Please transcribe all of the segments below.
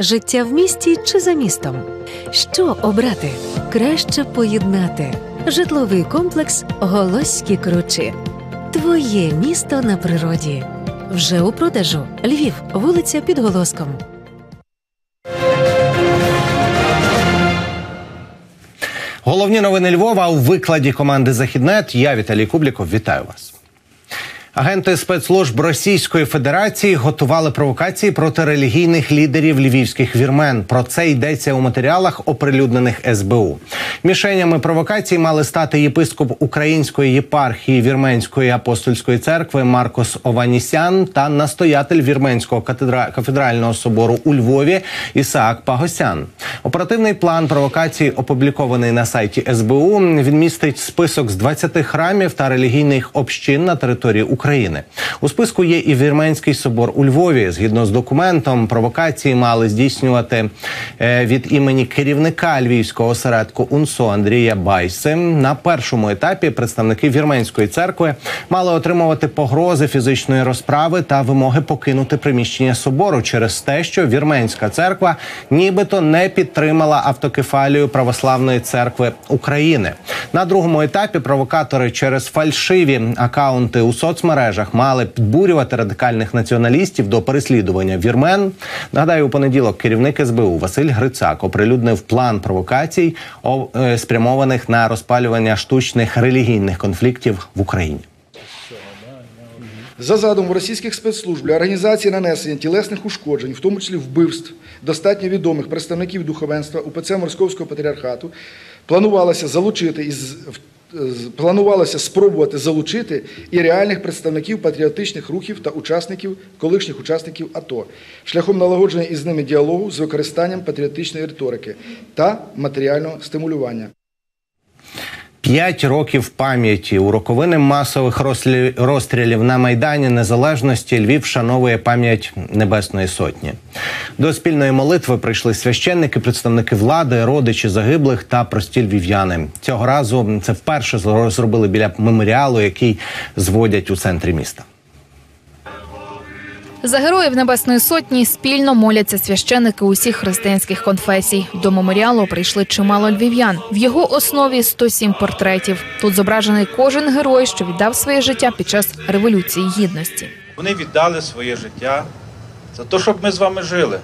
Життя в місті чи за містом? Що обрати? Краще поєднати. Житловий комплекс Голосські кручі. Твоє місто на природі. Вже у продажу. Львів, вулиця під Голоском. Головні новини Львова у викладі команди Західнет. Я Віталій Кубліков. Вітаю вас. Агенти спецслужб Російської Федерації готували провокації проти релігійних лідерів львівських вірмен. Про це йдеться у матеріалах, оприлюднених СБУ. Мішенями провокацій мали стати єпископ Української єпархії Вірменської апостольської церкви Маркос Ованісян та настоятель Вірменського катедра... кафедрального собору у Львові Ісаак Пагосян. Оперативний план провокацій опублікований на сайті СБУ. Він містить список з 20 храмів та релігійних общин на території України. України. У списку є і Вірменський собор у Львові. Згідно з документом, провокації мали здійснювати е, від імені керівника львівського осередку УНСО Андрія Байси. На першому етапі представники вірменської церкви мали отримувати погрози фізичної розправи та вимоги покинути приміщення собору через те, що вірменська церква нібито не підтримала автокефалію православної церкви України. На другому етапі провокатори через фальшиві акаунти у соцмережах соцмережах мали підбурювати радикальних націоналістів до переслідування вірмен. Нагадаю, у понеділок керівник СБУ Василь Грицак оприлюднив план провокацій, е, спрямованих на розпалювання штучних релігійних конфліктів в Україні. За задумом російських спецслужб для організації нанесення тілесних ушкоджень, в тому числі вбивств, достатньо відомих представників духовенства УПЦ Московського патріархату, планувалося залучити із планувалося спробувати залучити і реальних представників патріотичних рухів та учасників, колишніх учасників АТО, шляхом налагодження із ними діалогу з використанням патріотичної риторики та матеріального стимулювання. П'ять років пам'яті у роковини масових розстрілів на майдані Незалежності Львів вшановує пам'ять Небесної Сотні. До спільної молитви прийшли священники, представники влади, родичі загиблих та прості львів'яни. Цього разу це вперше зробили біля меморіалу, який зводять у центрі міста. За героїв Небесної Сотні спільно моляться священики усіх християнських конфесій. До меморіалу прийшли чимало львів'ян. В його основі 107 портретів. Тут зображений кожен герой, що віддав своє життя під час революції гідності. Вони віддали своє життя за те, щоб ми з вами жили.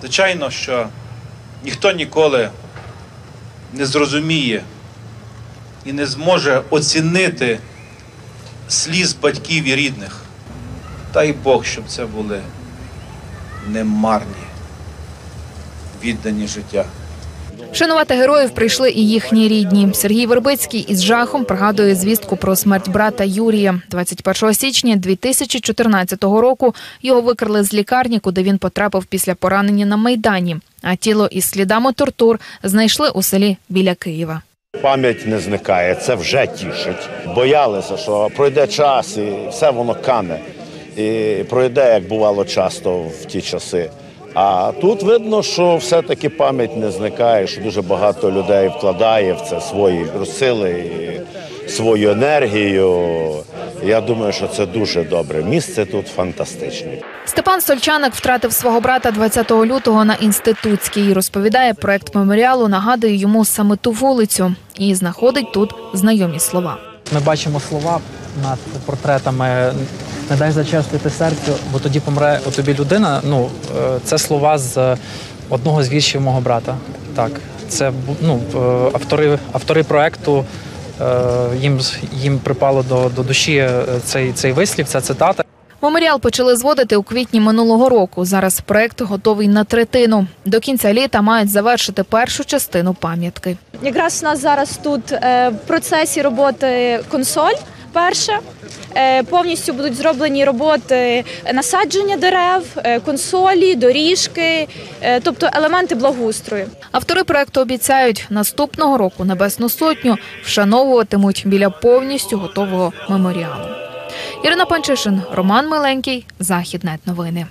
Звичайно, що ніхто ніколи не зрозуміє і не зможе оцінити сліз батьків і рідних. Дай Бог, щоб це були немарні, віддані життя. Шанувати героїв прийшли і їхні рідні. Сергій Вербицький із жахом пригадує звістку про смерть брата Юрія. 21 січня 2014 року його викрили з лікарні, куди він потрапив після поранення на майдані. А тіло із слідами тортур знайшли у селі біля Києва. Пам'ять не зникає, це вже тішить. Боялися, що пройде час і все воно кане і пройде, як бувало часто в ті часи. А тут видно, що все-таки пам'ять не зникає, що дуже багато людей вкладає в це свої сили, свою енергію. Я думаю, що це дуже добре. Місце тут фантастичне. Степан Сольчаник втратив свого брата 20 лютого на інститутській. Розповідає, проект меморіалу нагадує йому саме ту вулицю і знаходить тут знайомі слова. Ми бачимо слова над портретами не дай зачастити серцю, бо тоді помре у тобі людина. Ну е, це слова з одного з віршів мого брата. Так, це ну, е, автори автори проекту. Е, їм їм припало до до душі цей цей вислів, ця цитата. Меморіал почали зводити у квітні минулого року. Зараз проект готовий на третину. До кінця літа мають завершити першу частину пам'ятки. Якраз у нас зараз тут в процесі роботи консоль. Перше Е, повністю будуть зроблені роботи насадження дерев, е, консолі, доріжки, е, тобто елементи благоустрою. Автори проекту обіцяють, наступного року Небесну Сотню вшановуватимуть біля повністю готового меморіалу. Ірина Панчишин, Роман Миленький, Західнет новини.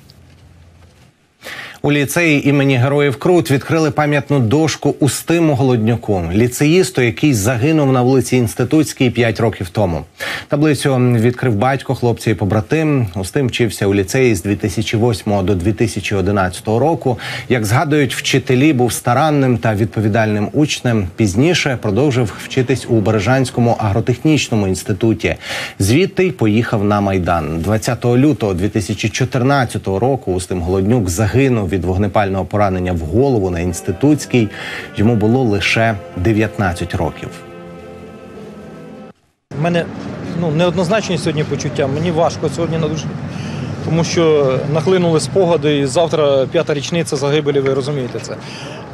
У ліцеї імені Героїв Крут відкрили пам'ятну дошку Устиму Голоднюку, ліцеїсту, який загинув на вулиці Інститутській 5 років тому. Таблицю відкрив батько хлопця і побратим. Устим вчився у ліцеї з 2008 до 2011 року. Як згадують вчителі, був старанним та відповідальним учнем. Пізніше продовжив вчитись у Бережанському агротехнічному інституті. Звідти й поїхав на майдан. 20 лютого 2014 року. Устим Голоднюк загинув від вогнепального поранення в голову на інститутській. Йому було лише 19 років. У мене ну, неоднозначні сьогодні почуття. Мені важко сьогодні на душі, тому що нахлинули спогади, і завтра п'ята річниця загибелі, ви розумієте це.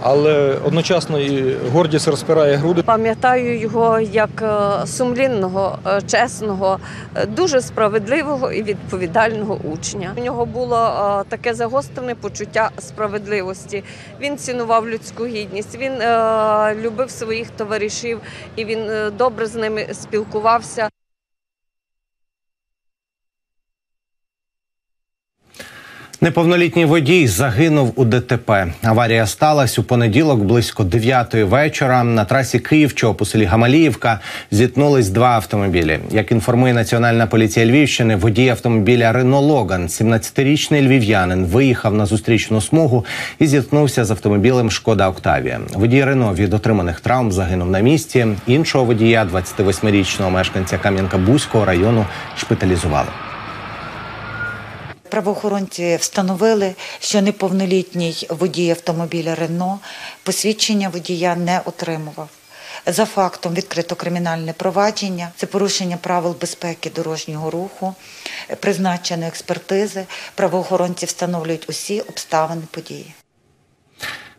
Але одночасно і гордість розпирає груди. Пам'ятаю його як е, сумлінного, е, чесного, е, дуже справедливого і відповідального учня. У нього було таке загострене почуття справедливості. Він цінував людську гідність, він любив своїх товаришів і він добре з ними спілкувався. Неповнолітній водій загинув у ДТП. Аварія сталася у понеділок близько 9 вечора. На трасі Київ-Чоп у селі Гамаліївка зіткнулись два автомобілі. Як інформує Національна поліція Львівщини, водій автомобіля Рено Логан, 17-річний львів'янин, виїхав на зустрічну смугу і зіткнувся з автомобілем Шкода Октавія. Водій Рено від отриманих травм загинув на місці. Іншого водія, 28-річного мешканця Кам'янка-Бузького району, шпиталізували. Правоохоронці встановили, що неповнолітній водій автомобіля Рено посвідчення водія не отримував. За фактом відкрито кримінальне провадження, це порушення правил безпеки дорожнього руху, призначено експертизи. Правоохоронці встановлюють усі обставини події.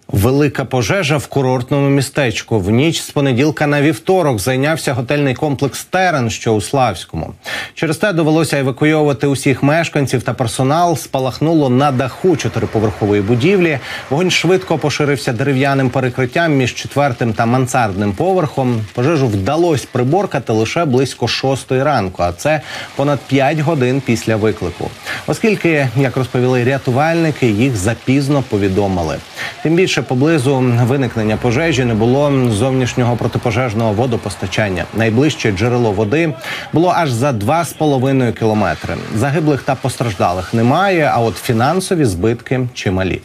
Велика пожежа в курортному містечку. В ніч з понеділка на вівторок зайнявся готельний комплекс Терен, що у Славському. Через те довелося евакуйовувати усіх мешканців та персонал. Спалахнуло на даху чотириповерхової будівлі. Вогонь швидко поширився дерев'яним перекриттям між четвертим та мансардним поверхом. Пожежу вдалося приборкати лише близько шостої ранку, а це понад 5 годин після виклику. Оскільки, як розповіли рятувальники, їх запізно повідомили. Тим більше поблизу виникнення пожежі не було зовнішнього протипожежного водопостачання. Найближче джерело води було аж за 2,5 кілометри. Загиблих та постраждалих немає. А от фінансові збитки чималі.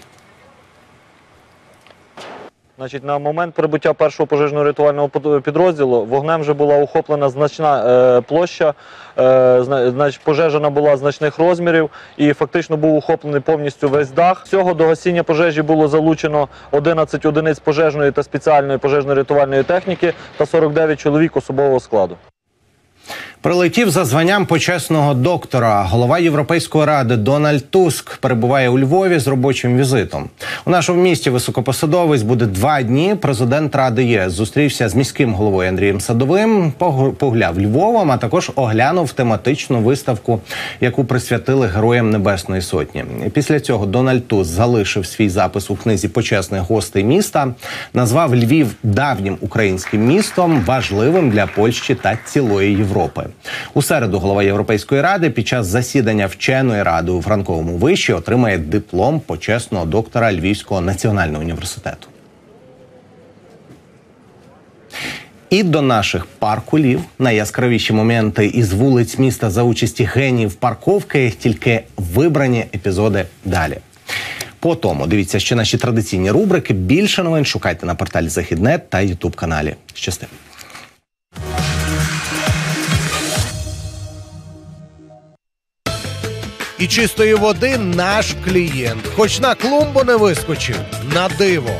Значить, на момент прибуття першого пожежно-рятувального підрозділу вогнем вже була охоплена значна е, площа. Е, значить, пожежа була значних розмірів і фактично був охоплений повністю весь дах. Всього до гасіння пожежі було залучено 11 одиниць пожежної та спеціальної пожежно-рятувальної техніки та 49 чоловік особового складу. Прилетів за званням почесного доктора. Голова Європейської ради Дональд Туск перебуває у Львові з робочим візитом. У нашому місті високопосадовець буде два дні. Президент Ради ЄС зустрівся з міським головою Андрієм Садовим. погу- Погуляв Львовом, а також оглянув тематичну виставку, яку присвятили героям Небесної Сотні. Після цього Дональд Туск залишив свій запис у книзі почесних гостей міста. Назвав Львів давнім українським містом, важливим для Польщі та цілої Європи. У середу голова Європейської ради під час засідання вченої ради у Франковому виші отримає диплом почесного доктора Львівського національного університету. І до наших паркулів найяскравіші моменти із вулиць міста за участі генів парковки, тільки вибрані епізоди далі. По тому дивіться ще наші традиційні рубрики. Більше новин шукайте на порталі Західнет та Ютуб каналі. Щасти. І чистої води наш клієнт. Хоч на клумбу не вискочив, на диво.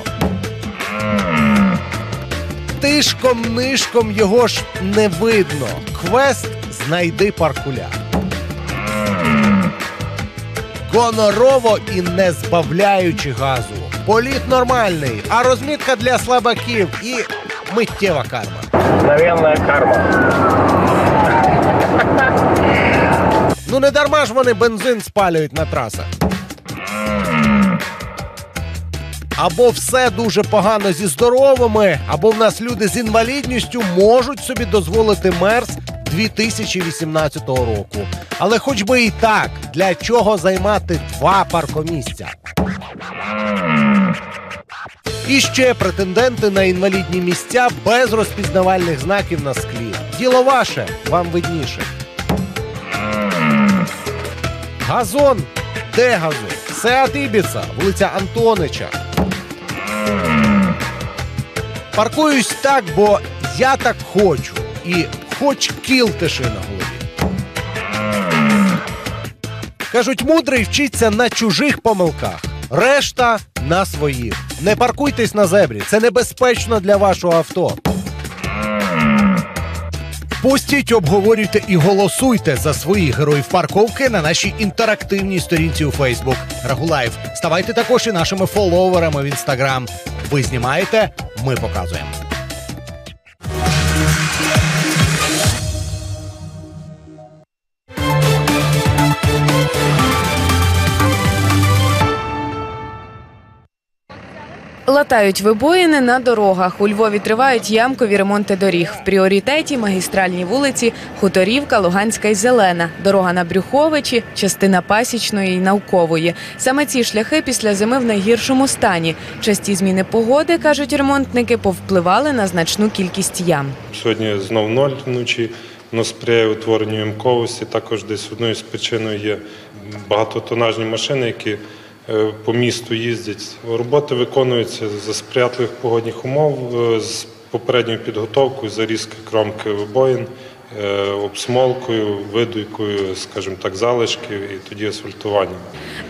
Тишком нишком його ж не видно. Квест знайди паркуля. Гонорово і не збавляючи газу. Політ нормальний, а розмітка для слабаків і миттєва карма. Мгновенная карма. Ну не дарма ж вони бензин спалюють на трасах. Або все дуже погано зі здоровими, або в нас люди з інвалідністю можуть собі дозволити мерз 2018 року. Але хоч би і так, для чого займати два паркомісця? І ще претенденти на інвалідні місця без розпізнавальних знаків на склі. Діло ваше, вам видніше. Газон. Де газон? Сеат Ібіца, вулиця Антонича. Паркуюсь так, бо я так хочу. І хоч кіл тиши на голові. Кажуть, мудрий вчиться на чужих помилках. Решта на своїх. Не паркуйтесь на зебрі, це небезпечно для вашого авто. Пустіть, обговорюйте і голосуйте за своїх героїв парковки на нашій інтерактивній сторінці у Фейсбук. Рагулаєв. Ставайте також і нашими фоловерами в інстаграм. Ви знімаєте, ми показуємо. Латають вибоїни на дорогах. У Львові тривають ямкові ремонти доріг. В пріоритеті магістральні вулиці Хуторівка, Луганська і Зелена, дорога на Брюховичі, частина Пасічної і Наукової. Саме ці шляхи після зими в найгіршому стані. Часті зміни погоди, кажуть ремонтники, повпливали на значну кількість ям. Сьогодні знов ноль вночі. Воно сприяє утворенню ямковості. Також десь одною з причиною є багатотонажні машини, які по місту їздять. Роботи виконуються за сприятливих погодних умов е, з попередньою підготовкою, зарізки кромки вибоїн, е, обсмолкою, видуйкою, скажімо так, залишків і тоді асфальтуванням.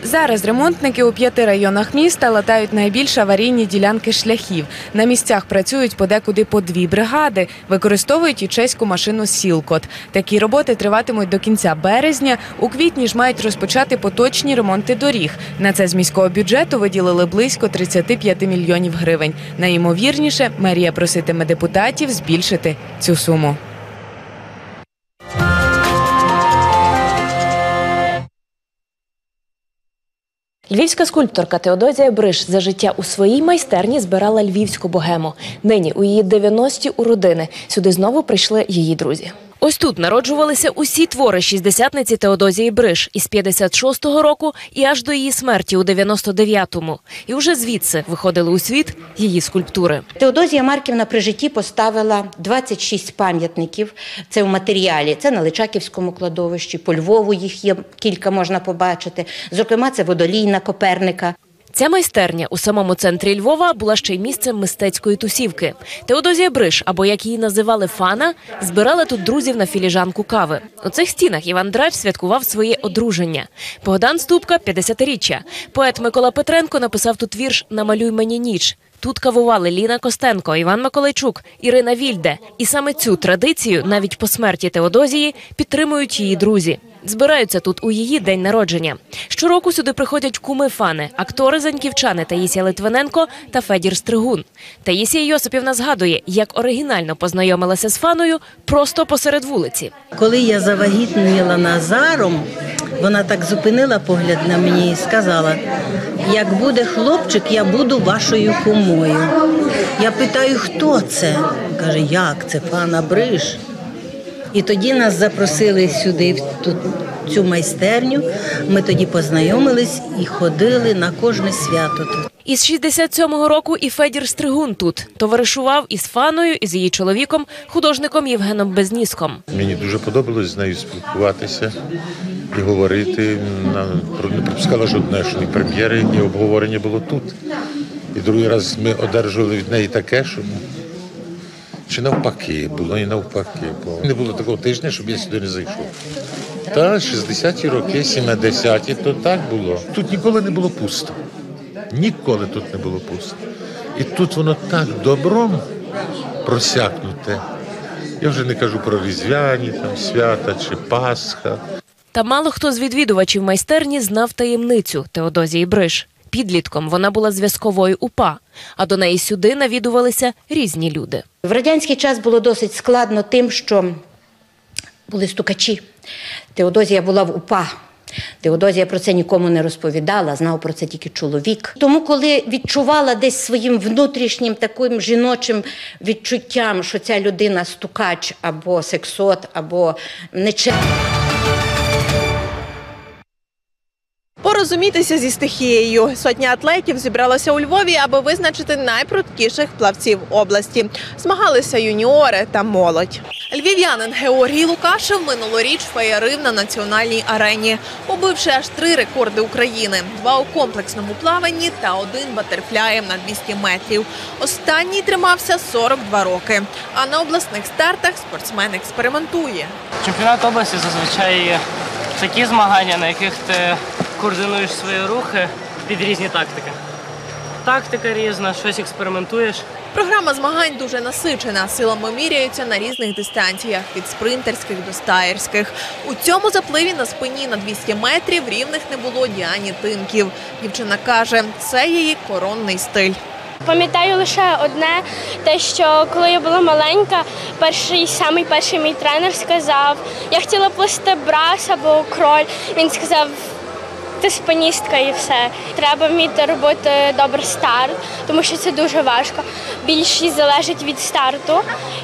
Зараз ремонтники у п'яти районах міста латають найбільш аварійні ділянки шляхів. На місцях працюють подекуди по дві бригади, використовують і чеську машину Сілкот. Такі роботи триватимуть до кінця березня. У квітні ж мають розпочати поточні ремонти доріг. На це з міського бюджету виділили близько 35 мільйонів гривень. Найімовірніше, мерія проситиме депутатів збільшити цю суму. Львівська скульпторка Теодозія Бриш за життя у своїй майстерні збирала львівську богему. Нині у її 90-ті у родини. Сюди знову прийшли її друзі. Ось тут народжувалися усі твори шістдесятниці Теодозії Бриш із 56-го року і аж до її смерті у 99-му. І вже звідси виходили у світ її скульптури. Теодозія Марківна при житті поставила 26 пам'ятників. Це в матеріалі. Це на Личаківському кладовищі, по Львову їх є кілька можна побачити. Зокрема, це водолійна Коперника. Ця майстерня у самому центрі Львова була ще й місцем мистецької тусівки. Теодозія Бриш, або як її називали Фана, збирала тут друзів на філіжанку кави. У цих стінах Іван Драч святкував своє одруження. Богдан Ступка 50-річчя. Поет Микола Петренко написав тут вірш Намалюй мені ніч. Тут кавували Ліна Костенко, Іван Миколайчук, Ірина Вільде. І саме цю традицію, навіть по смерті Теодозії, підтримують її друзі. Збираються тут у її день народження. Щороку сюди приходять куми фани, актори заньківчани Таїсія Литвиненко та Федір Стригун. Таїсія Йосипівна згадує, як оригінально познайомилася з фаною просто посеред вулиці. Коли я завагітніла Назаром, вона так зупинила погляд на мені і сказала: як буде хлопчик, я буду вашою кумою. Я питаю, хто це? Каже, як це пана Бриш? І тоді нас запросили сюди, в ту, цю майстерню. Ми тоді познайомились і ходили на кожне свято тут. Із 67-го року і Федір Стригун тут товаришував із фаною, і з її чоловіком, художником Євгеном Безніском. Мені дуже подобалось з нею спілкуватися і говорити. Не пропускала жодної прем'єри, ні обговорення було тут. І другий раз ми одержували від неї таке, що чи навпаки, було і навпаки. Бо не було такого тижня, щоб я сюди не зайшов. Та 60-ті роки, 70-ті, то так було. Тут ніколи не було пусто. Ніколи тут не було пусто. І тут воно так добром просякнуте. Я вже не кажу про різдвяні там свята чи Пасха. Та мало хто з відвідувачів майстерні знав таємницю Теодозії Бриш. Підлітком вона була зв'язковою УПА, а до неї сюди навідувалися різні люди. В радянський час було досить складно тим, що були стукачі. Теодозія була в УПА. Теодозія про це нікому не розповідала, знав про це тільки чоловік. Тому, коли відчувала десь своїм внутрішнім таким жіночим відчуттям, що ця людина стукач або сексот, або нечесна. Порозумітися зі стихією. Сотня атлетів зібралася у Львові, аби визначити найпрудкіших плавців області. Змагалися юніори та молодь. Львів'янин Георгій Лукашев минулоріч феєрив на національній арені, побивши аж три рекорди України: два у комплексному плаванні та один батерфляєм на 200 метрів. Останній тримався 42 роки. А на обласних стартах спортсмен експериментує. Чемпіонат області зазвичай такі змагання, на яких ти координуєш свої рухи під різні тактики. Тактика різна, щось експериментуєш. Програма змагань дуже насичена. Силами міряються на різних дистанціях від спринтерських до стаєрських. У цьому запливі на спині на 200 метрів рівних не було Діані Тимків. Дівчина каже, це її коронний стиль. Пам'ятаю лише одне, те, що коли я була маленька, перший самий перший мій тренер сказав, я хотіла плисти брас або кроль. Він сказав, ти спиністка і все. Треба вміти робити добрий старт, тому що це дуже важко. Більшість залежить від старту.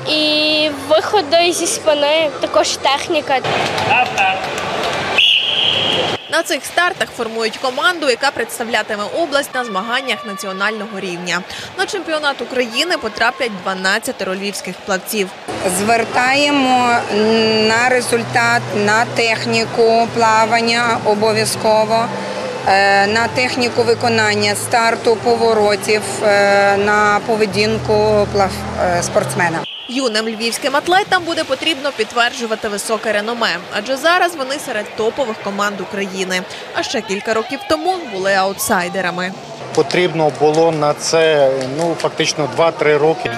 І виходи зі спини також техніка. На цих стартах формують команду, яка представлятиме область на змаганнях національного рівня. На чемпіонат України потраплять 12 львівських плавців. Звертаємо на результат, на техніку плавання обов'язково, е, на техніку виконання старту, поворотів, е, на поведінку е, спортсмена. Юним львівським атлетам буде потрібно підтверджувати високе реноме, адже зараз вони серед топових команд України. А ще кілька років тому були аутсайдерами. Потрібно було на це ну фактично 2-3 роки.